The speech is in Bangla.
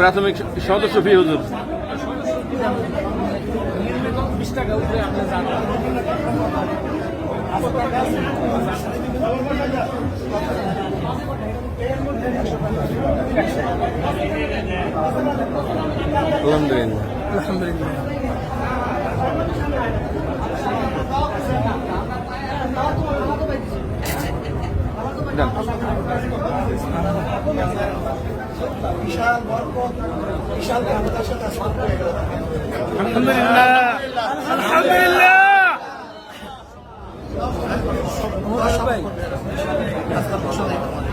প্রাথমিক সদস্য ফি হুজুর যান। ক্ষমতার সাথে আজকে পেয়ে গেলাম। আলহামদুলিল্লাহ তোমার।